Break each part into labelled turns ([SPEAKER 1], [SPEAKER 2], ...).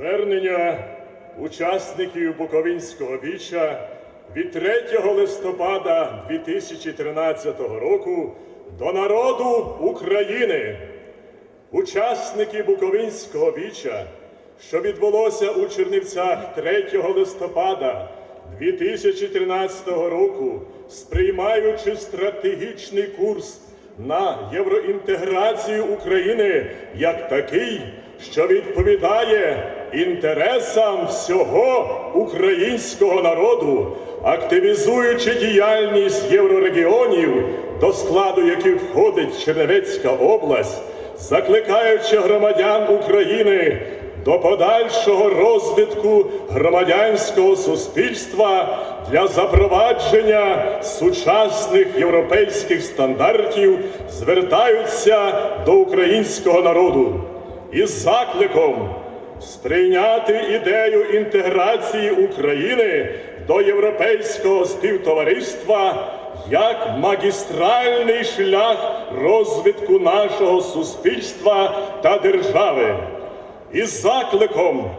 [SPEAKER 1] Звернення учасників Буковинського віча від 3 листопада 2013 року до народу України. Учасники Буковинського віча, що відбулося у Чернівцях 3 листопада 2013 року, сприймаючи стратегічний курс на євроінтеграцію України як такий, що відповідає інтересам всього українського народу, активізуючи діяльність єврорегіонів, до складу яких входить Чернівецька область, закликаючи громадян України до подальшого розвитку громадянського суспільства для запровадження сучасних європейських стандартів, звертаються до українського народу із закликом сприйняти ідею інтеграції України до європейського співтовариства як магістральний шлях розвитку нашого суспільства та держави. Із закликом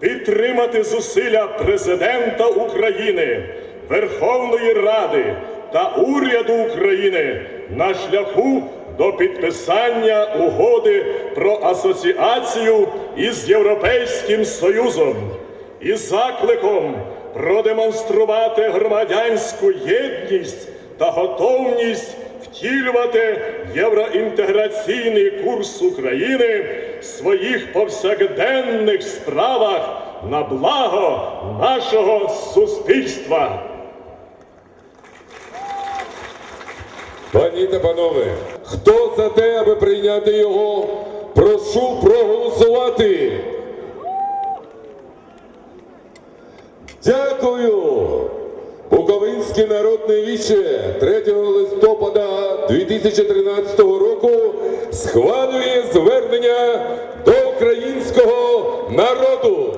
[SPEAKER 1] підтримати зусилля президента України, Верховної Ради та уряду України на шляху до підписання угоди про асоціацію із Європейським Союзом із закликом продемонструвати громадянську єдність та готовність втілювати євроінтеграційний курс України в своїх повсякденних справах на благо нашого суспільства.
[SPEAKER 2] Пані та панове, хто за те, аби прийняти його, прошу проголосувати. Дякую! Буковинське народне віче 3 листопада 2013 року схвалює звернення до українського народу.